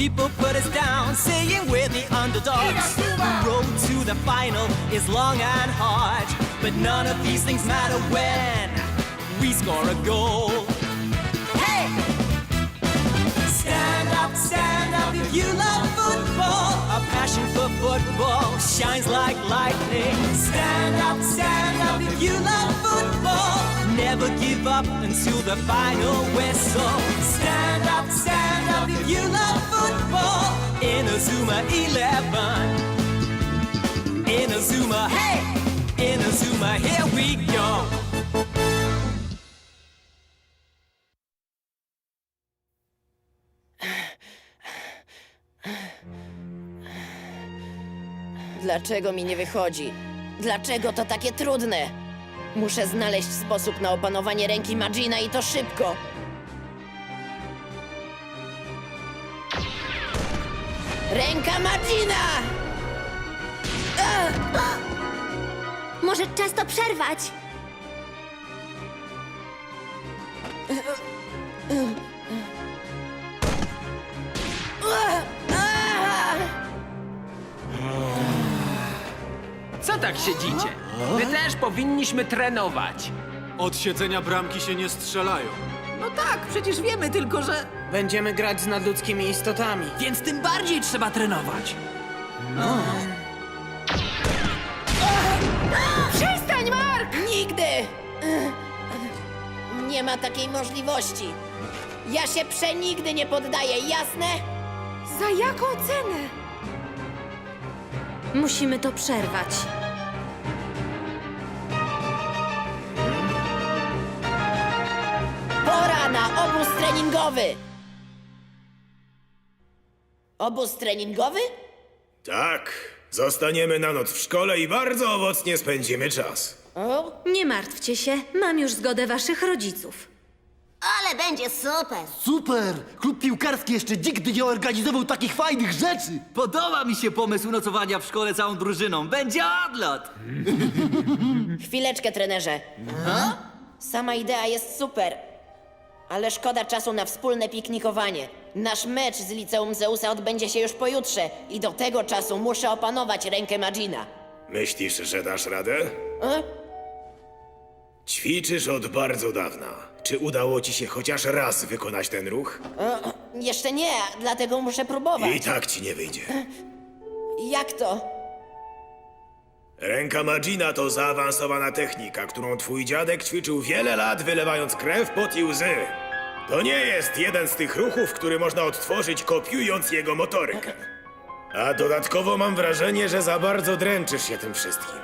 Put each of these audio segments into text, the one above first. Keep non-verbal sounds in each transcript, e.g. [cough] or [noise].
People put us down, saying we're the underdogs. The road to the final is long and hard, but none of these things matter when we score a goal. Hey! Stand up, stand up if you love football. Our passion for football shines like lightning. Stand up, stand up if you love football. Never give up until the final whistle. Stand up, stand up if you love football. In a Zuma 11. In hey! In here we go. Dlaczego mi nie wychodzi? Dlaczego to takie trudne? Muszę znaleźć sposób na opanowanie ręki Magina i to szybko. Ręka Magina! Może czas to przerwać? Co tak siedzicie? My też powinniśmy trenować. Od siedzenia bramki się nie strzelają. No tak, przecież wiemy tylko, że... Będziemy grać z nadludzkimi istotami. Więc tym bardziej trzeba trenować. Przestań, Mark! Nigdy! Nie ma takiej możliwości. Ja się przenigdy nie poddaję, jasne? Za jaką cenę? Musimy to przerwać. Pora na obóz treningowy! Obóz treningowy? Tak, zostaniemy na noc w szkole i bardzo owocnie spędzimy czas. O, Nie martwcie się, mam już zgodę waszych rodziców. Ale będzie super. Super! Klub piłkarski jeszcze nigdy nie organizował takich fajnych rzeczy! Podoba mi się pomysł nocowania w szkole całą drużyną. Będzie odlot! chwileczkę, trenerze. Sama idea jest super, ale szkoda czasu na wspólne piknikowanie. Nasz mecz z liceum Zeusa odbędzie się już pojutrze i do tego czasu muszę opanować rękę Magina. Myślisz, że dasz radę? E? Ćwiczysz od bardzo dawna. Czy udało ci się chociaż raz wykonać ten ruch? E, jeszcze nie, dlatego muszę próbować. I tak ci nie wyjdzie. Jak to? Ręka Magina to zaawansowana technika, którą twój dziadek ćwiczył wiele lat, wylewając krew, pot i łzy. To nie jest jeden z tych ruchów, który można odtworzyć kopiując jego motorykę. A dodatkowo mam wrażenie, że za bardzo dręczysz się tym wszystkim.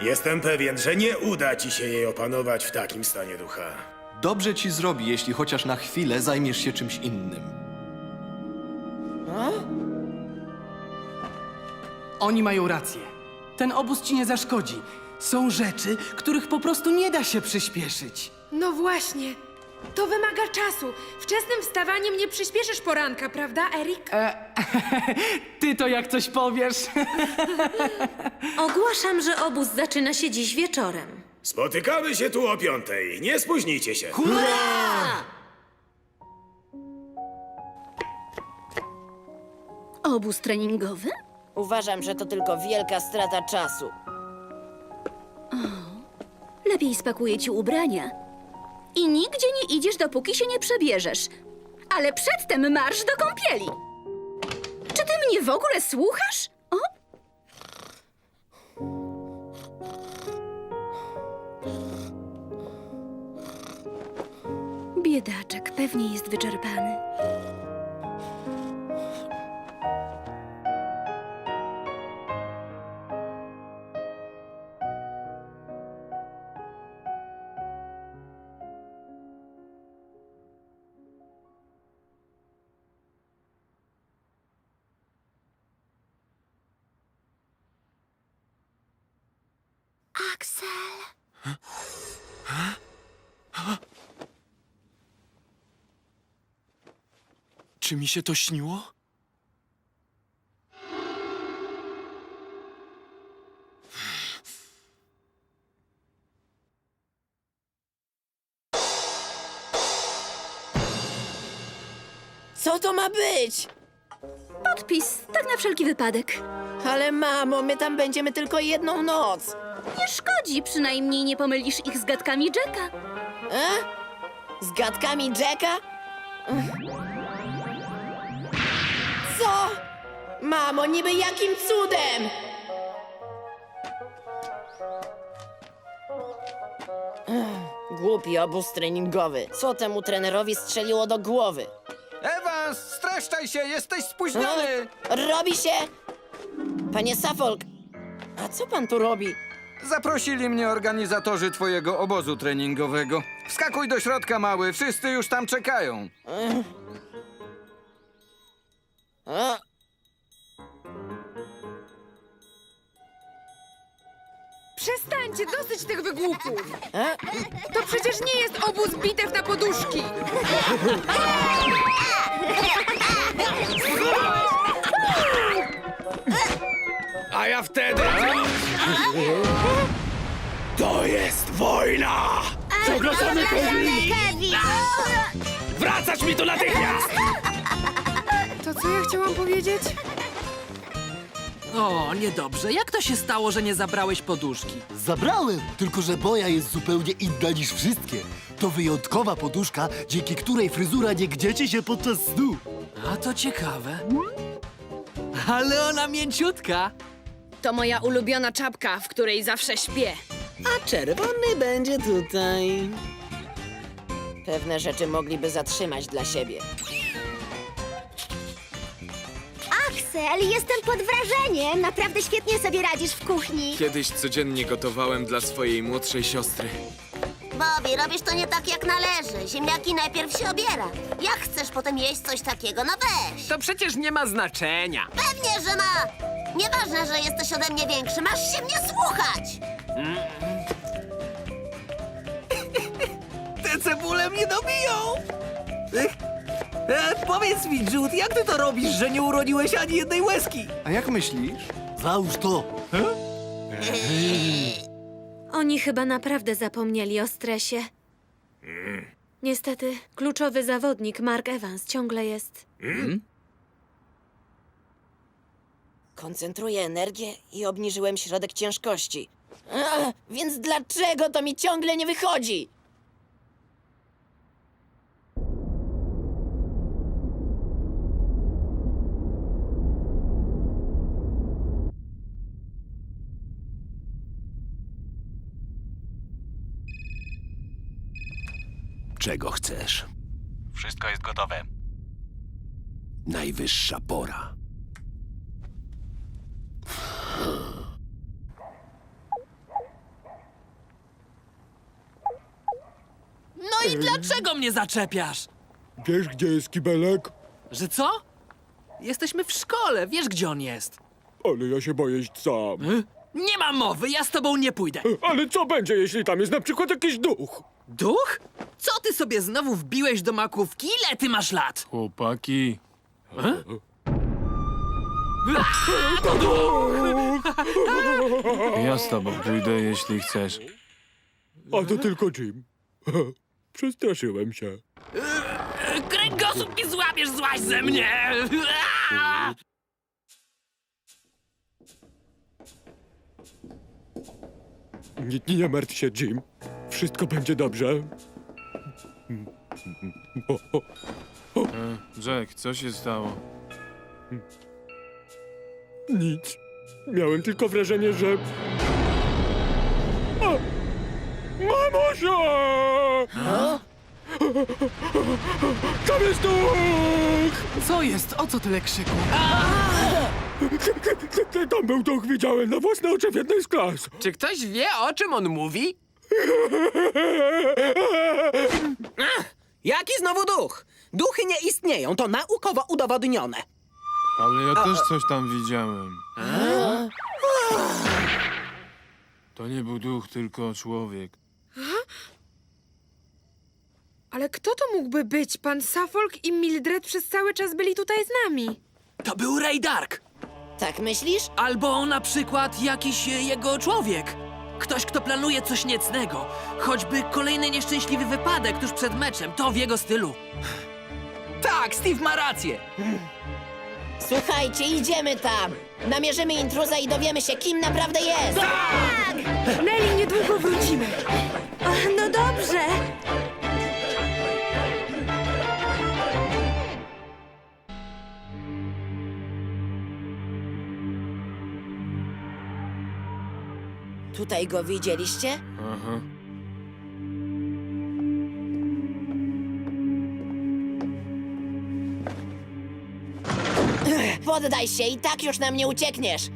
Jestem pewien, że nie uda ci się jej opanować w takim stanie ducha. Dobrze ci zrobi, jeśli chociaż na chwilę zajmiesz się czymś innym. Oni mają rację. Ten obóz ci nie zaszkodzi. Są rzeczy, których po prostu nie da się przyspieszyć. No właśnie. To wymaga czasu. Wczesnym wstawaniem nie przyspieszysz poranka, prawda, Erik? [laughs] Ty to jak coś powiesz. [laughs] Ogłaszam, że obóz zaczyna się dziś wieczorem. Spotykamy się tu o piątej. Nie spóźnijcie się. Obóz treningowy? Uważam, że to tylko wielka strata czasu. Lepiej spakuję ci ubrania. I nigdzie nie idziesz, dopóki się nie przebierzesz. Ale przedtem marsz do kąpieli. Czy ty mnie w ogóle słuchasz? O? Biedaczek pewnie jest wyczerpany. Czy mi się to śniło? Co to ma być? Podpis, tak na wszelki wypadek. Ale mamo, my tam będziemy tylko jedną noc. Nie szkodzi, przynajmniej nie pomylisz ich z gadkami Jacka. E? Z gadkami Jacka? Ech. Mamo, niby jakim cudem? Ech, Głupi obóz treningowy. Co temu trenerowi strzeliło do głowy? Ewans, streszczaj się, jesteś spóźniony! Robi się... Panie Suffolk, a co pan tu robi? Zaprosili mnie organizatorzy twojego obozu treningowego. Wskakuj do środka, mały, wszyscy już tam czekają. A? Przestańcie, dosyć tych wygłupów! To przecież nie jest obóz bitew na poduszki! A ja wtedy... To jest wojna! Przepraszamy, Kevin! Wracać mi tu natychmiast! To co ja chciałam powiedzieć? O, niedobrze. Jak to się stało, że nie zabrałeś poduszki? Zabrałem, tylko że moja jest zupełnie inna niż wszystkie. To wyjątkowa poduszka, dzięki której fryzura nie gniecie się podczas snu. A to ciekawe. Ale ona mięciutka. To moja ulubiona czapka, w której zawsze śpię. A czerwony będzie tutaj. Pewne rzeczy mogliby zatrzymać dla siebie. Aksel, jestem pod wrażeniem. Naprawdę świetnie sobie radzisz w kuchni. Kiedyś codziennie gotowałem dla swojej młodszej siostry. Bobby, robisz to nie tak jak należy. Ziemniaki najpierw się obiera. Jak chcesz potem jeść coś takiego, no weź. To przecież nie ma znaczenia. Pewnie, że ma. Nieważne, że jesteś ode mnie większy, masz się mnie słuchać. [laughs] Te cebule mnie dobiją! Ech, E, powiedz mi, Jude, jak ty to robisz, że nie urodziłeś ani jednej łezki? A jak myślisz? Załóż to. Oni chyba naprawdę zapomnieli o stresie. Niestety, kluczowy zawodnik Mark Evans ciągle jest. Koncentruję energię i obniżyłem środek ciężkości. A, więc dlaczego to mi ciągle nie wychodzi? Czego chcesz? Wszystko jest gotowe. Najwyższa pora. No i dlaczego mnie zaczepiasz? Wiesz, gdzie jest kibelek? Że co? Jesteśmy w szkole, wiesz gdzie on jest. Ale ja się boję iść sam. Nie ma mowy, ja z tobą nie pójdę. Ale co będzie, jeśli tam jest na przykład jakiś duch? Duch? Co ty sobie znowu wbiłeś do makówki? Ile ty masz lat? Chłopaki. To duch! Ja z tobą pójdę, jeśli chcesz. A to tylko Jim. Przestraszyłem się. Kręgosłup mi złapiesz, złaź ze mnie! Nie, nie martw się, Jim. Wszystko będzie dobrze. Jack, co się stało? Nic. Miałem tylko wrażenie, że... A! Mamusia! Tam jest duch! Co jest? O co tyle krzyku? Tam był duch, widziałem na własne oczy w jednej z klas. Czy ktoś wie, o czym on mówi? Jaki znowu duch? Duchy nie istnieją, to naukowo udowodnione. Ale ja też coś tam widziałem. To To nie był duch, tylko człowiek. Ale kto to mógłby być? Pan Suffolk i Mildred przez cały czas byli tutaj z nami. To był Ray Dark. Tak myślisz? Albo na przykład jakiś e, jego człowiek. Ktoś, kto planuje coś niecnego. Choćby kolejny nieszczęśliwy wypadek tuż przed meczem. To w jego stylu. Tak, Steve ma rację. Słuchajcie, idziemy tam. Namierzymy intruza i dowiemy się, kim naprawdę jest. Nelly, niedługo wrócimy. No dobrze. Tutaj go widzieliście? Aha. Poddaj się i tak już nam nie uciekniesz.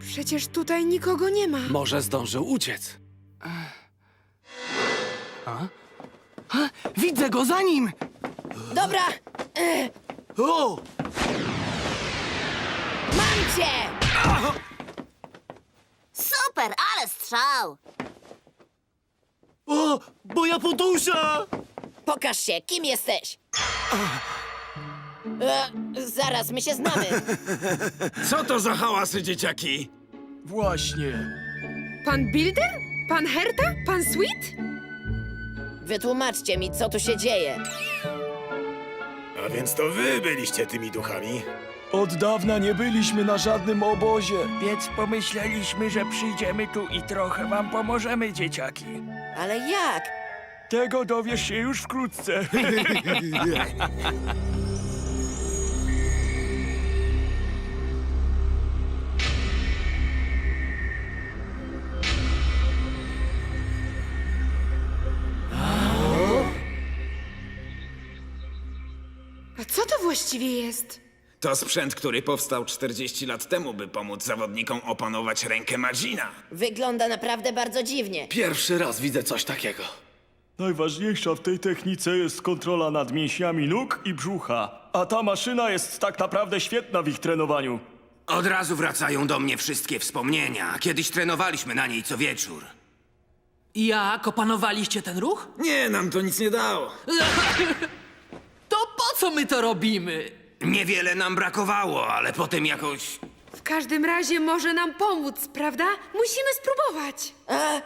Przecież tutaj nikogo nie ma. Może zdążył uciec. Widzę go za nim! Dobra, O! mam cię! Super, ale strzał! O! Moja podusza! Pokaż się, kim jesteś? E, zaraz, my się znamy. [laughs] Co to za hałasy, dzieciaki? Właśnie. Pan Builder? Pan Herta? Pan Sweet? Wytłumaczcie mi, co tu się dzieje. A więc to wy byliście tymi duchami? Od dawna nie byliśmy na żadnym obozie. Więc pomyśleliśmy, że przyjdziemy tu i trochę wam pomożemy, dzieciaki. Ale jak? Tego dowiesz się już wkrótce. [laughs] [laughs] jest? To sprzęt, który powstał 40 lat temu, by pomóc zawodnikom opanować rękę Magina. Wygląda naprawdę bardzo dziwnie. Pierwszy raz widzę coś takiego. Najważniejsza w tej technice jest kontrola nad mięśniami nóg i brzucha. A ta maszyna jest tak naprawdę świetna w ich trenowaniu. Od razu wracają do mnie wszystkie wspomnienia. Kiedyś trenowaliśmy na niej co wieczór. Jak opanowaliście ten ruch? Nie, nam to nic nie dało. [laughs] To po co my to robimy? Niewiele nam brakowało, ale potem jakoś. W każdym razie może nam pomóc, prawda? Musimy spróbować. A,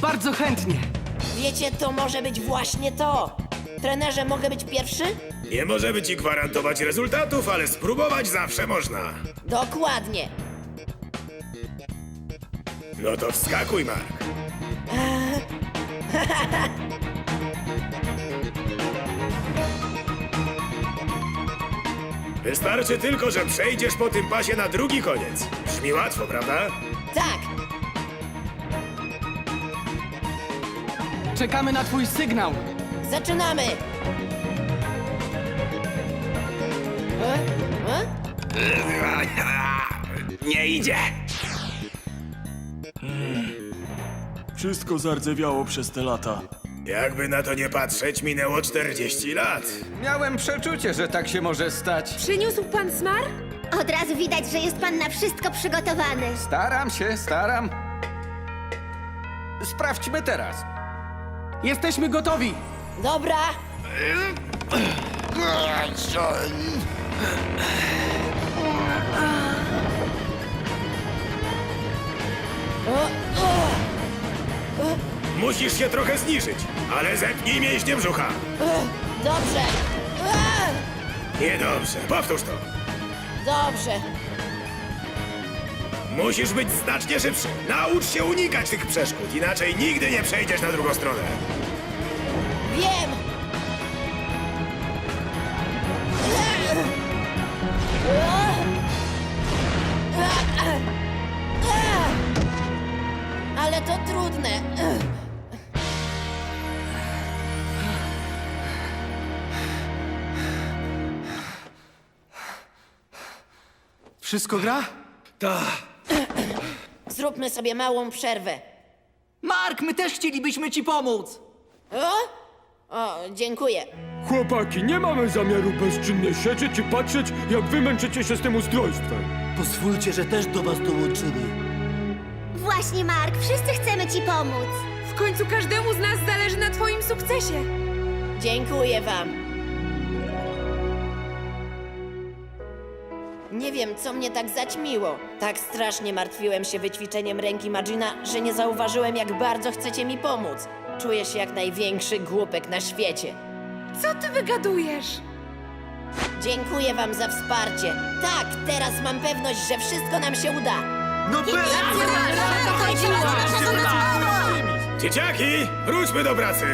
Bardzo chętnie. wiecie, to może być właśnie to. Trenerze, mogę być pierwszy? Nie możemy ci gwarantować rezultatów, ale spróbować zawsze można. Dokładnie. No to wskakuj, Mark. [laughs] [laughs] Wystarczy tylko, że przejdziesz po tym pasie na drugi koniec. Brzmi łatwo, prawda? Tak, Czekamy na twój sygnał. zaczynamy. E? E? Nie idzie. Wszystko zardzewiało przez te lata. Jakby na to nie patrzeć, minęło 40 lat. Miałem przeczucie, że tak się może stać. Przyniósł pan smar? Od razu widać, że jest pan na wszystko przygotowany. Staram się, staram. Sprawdźmy teraz. Jesteśmy gotowi. Dobra, Musisz się trochę zniżyć, ale zepnij mięśnie brzucha. dobrze. Niedobrze, powtórz to. Dobrze. Musisz być znacznie szybszy. Naucz się unikać tych przeszkód, inaczej nigdy nie przejdziesz na drugą stronę. Wiem. Ale to trudne. Wszystko gra? [clears throat] Zróbmy sobie małą przerwę. Mark, my też chcielibyśmy ci pomóc. O? O, dziękuję. Chłopaki, nie mamy zamiaru bezczynnie siedzieć i patrzeć, jak wymęczycie się z tym ustrojstwem. Pozwólcie, że też do was dołączymy. Właśnie, Mark, wszyscy chcemy ci pomóc. W końcu każdemu z nas zależy na twoim sukcesie. Dziękuję wam. Nie wiem, co mnie tak zaćmiło. Tak strasznie martwiłem się wyćwiczeniem ręki Magina, że nie zauważyłem, jak bardzo chcecie mi pomóc. Czuję się jak największy głupek na świecie. Co ty wygadujesz? Dziękuję wam za wsparcie. Tak, teraz mam pewność, że wszystko nam się uda. No pewnie! Dzieciaki, wróćmy do pracy.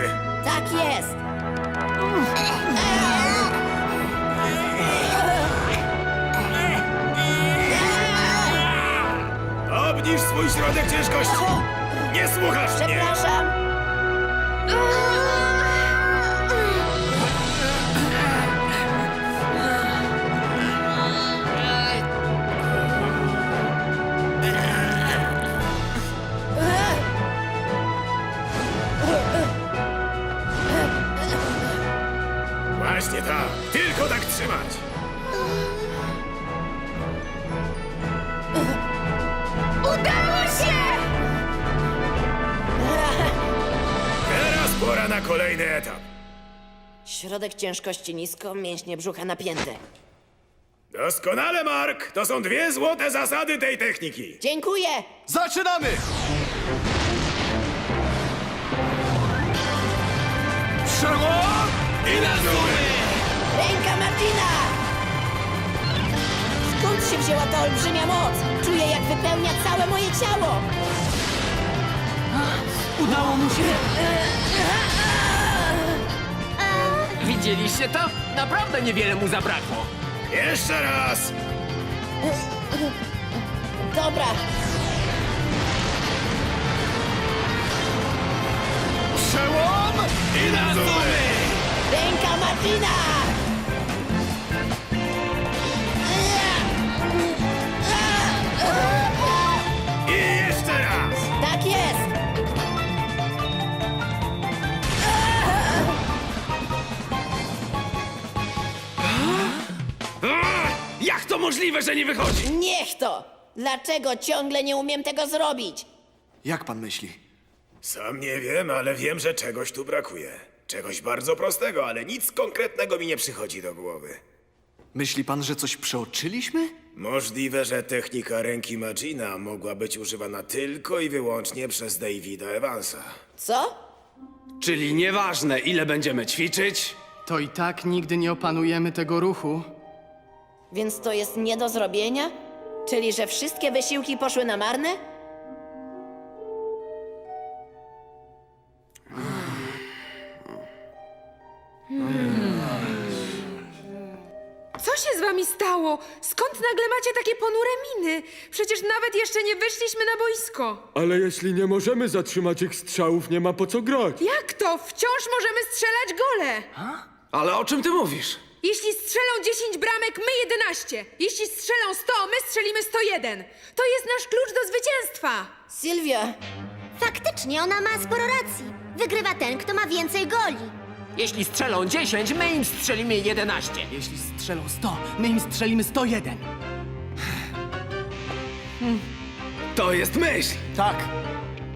Tak jest. Obniż swój środek ciężkości. Nie słuchasz mnie. Przepraszam. Ciężkości nisko, mięśnie brzucha napięte. Doskonale, Mark. To są dwie złote zasady tej techniki. Dziękuję! Zaczynamy! Przełom! I na dół! Ręka Martina! Skąd się wzięła ta olbrzymia moc? Czuję, jak wypełnia całe moje ciało. Udało mu się! Widzieliście to? Naprawdę niewiele mu zabrakło. Jeszcze raz. Dobra, Przełom! I na ręka Martina! Jak to możliwe, że nie wychodzi? Niech to! Dlaczego ciągle nie umiem tego zrobić? Jak pan myśli? Sam nie wiem, ale wiem, że czegoś tu brakuje. Czegoś bardzo prostego, ale nic konkretnego mi nie przychodzi do głowy. Myśli pan, że coś przeoczyliśmy? Możliwe, że technika ręki Magina mogła być używana tylko i wyłącznie przez Davida Evansa. Co? Czyli nieważne, ile będziemy ćwiczyć, To i tak nigdy nie opanujemy tego ruchu. Więc to jest nie do zrobienia? Czyli, że wszystkie wysiłki poszły na marne? Co się z wami stało? Skąd nagle macie takie ponure miny? Przecież nawet jeszcze nie wyszliśmy na boisko. Ale jeśli nie możemy zatrzymać ich strzałów, nie ma po co grać. Jak to? Wciąż możemy strzelać gole. ale o czym ty mówisz? Jeśli strzelą 10 bramek, my 11. Jeśli strzelą 100, my strzelimy 101. To jest nasz klucz do zwycięstwa. Sylwia, Faktycznie, ona ma sporo racji. Wygrywa ten, kto ma więcej goli. Jeśli strzelą 10, my im strzelimy 11. Jeśli strzelą 100, my im strzelimy 101. To jest myśl! Tak.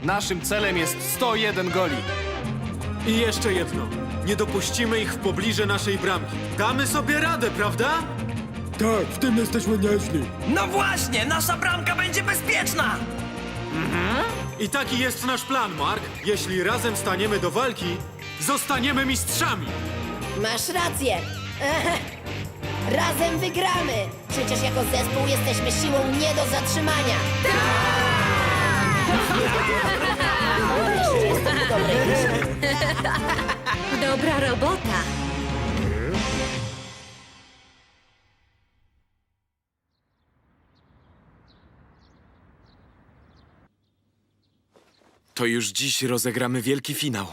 Naszym celem jest 101 goli. I jeszcze jedno. Nie dopuścimy ich w pobliże naszej bramki. Damy sobie radę, prawda? Tak, w tym jesteśmy nieźli. No właśnie, nasza bramka będzie bezpieczna! I taki jest nasz plan, Mark. Jeśli razem staniemy do walki, zostaniemy mistrzami. masz rację. [laughs] Razem wygramy. Przecież jako zespół jesteśmy siłą nie do zatrzymania. Wreszcie [laughs] Dobra robota. To już dziś rozegramy wielki finał.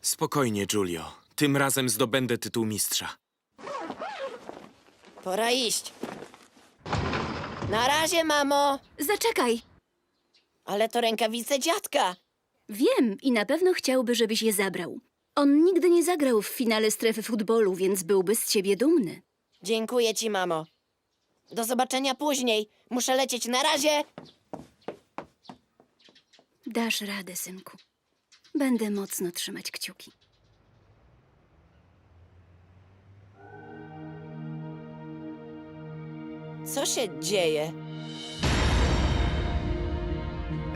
Spokojnie, Giulio. Tym razem zdobędę tytuł mistrza. Pora iść. Na razie, mamo. Zaczekaj. Ale to rękawice dziadka. Wiem i na pewno chciałby, żebyś je zabrał. On nigdy nie zagrał w finale strefy futbolu, więc byłby z ciebie dumny. Dziękuję ci, mamo. Do zobaczenia później. Muszę lecieć na razie. Dasz radę, synku. Będę mocno trzymać kciuki. Co się dzieje?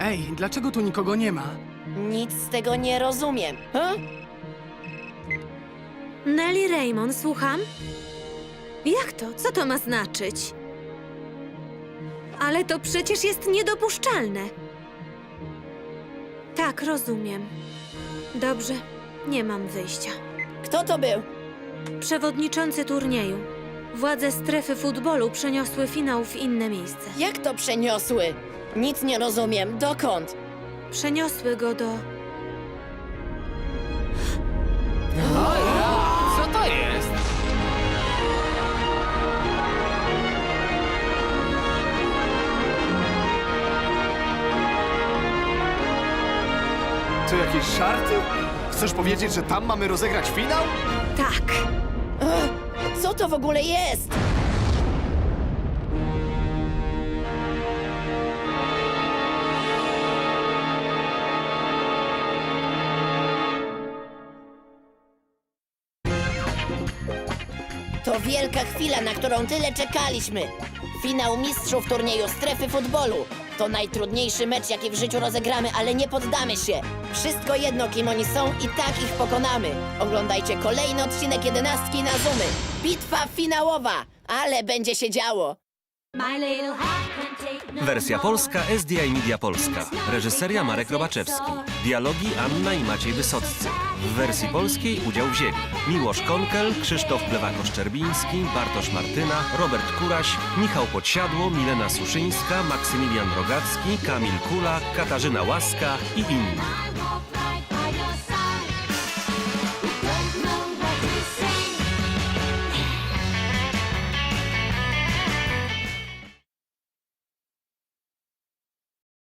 Ej, dlaczego tu nikogo nie ma? Nic z tego nie rozumiem. Huh? Nelly Raymond, słucham? Jak to? Co to ma znaczyć? Ale to przecież jest niedopuszczalne. Tak, rozumiem. Dobrze, nie mam wyjścia. Kto to był? Przewodniczący turnieju. Władze strefy futbolu przeniosły finał w inne miejsce. Jak to przeniosły? Nic nie rozumiem. Dokąd? Przeniosły go do. Co to jest? To jakieś żarty? Chcesz powiedzieć, że tam mamy rozegrać finał? Tak. Co to w ogóle jest? Chwila, na którą tyle czekaliśmy. Finał mistrzów turnieju strefy futbolu. To najtrudniejszy mecz, jaki w życiu rozegramy, ale nie poddamy się. Wszystko jedno, kim oni są i tak ich pokonamy. Oglądajcie kolejny odcinek jedenastki na Zoomy. Bitwa finałowa, ale będzie się działo. Wersja polska SDI Media Polska. Reżyseria Marek Robaczewski. Dialogi Anna i Maciej Wysoccy. W wersji polskiej udział wzięli Miłosz Konkel, Krzysztof Plewako-Szczerbiński, Bartosz Martyna, Robert Kuraś, Michał Podsiadło, Milena Suszyńska, Maksymilian Rogacki, Kamil Kula, Katarzyna Łaska i inni.